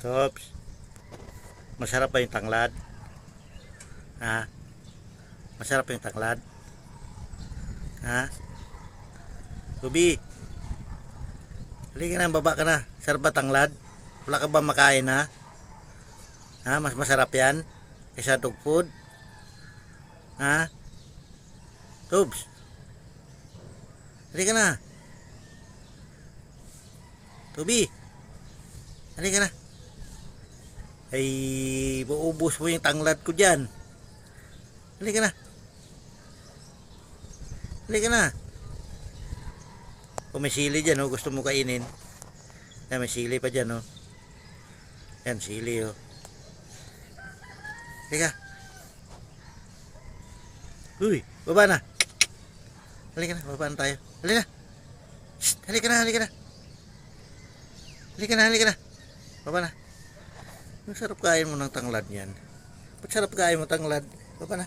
Tops. Masarap ba yung tanglad? Ha? Masarap yung tanglad? Ha? Ruby. Halika na, baba ka na. Sarap ba tanglad? Wala ka ba makain ha? Ha? Mas masarap yan? Kaysa dog food? Ha? Tubs. Halika na. Tubi. Halika na. Ay, buubos mo yung tanglad ko dyan. Halika na. Halika na. Kung may sili dyan, oh, gusto mo kainin. Yan, may sili pa dyan, oh. Yan, sili, oh. Halika. Uy, baba na. Halika na, baba na tayo. Halika. Shh, halika na, halika na. Halika na, halika na. Baba na. Ang sarap kain mo ng tanglad niyan. Ba't sarap kain mo tanglad? Baba na.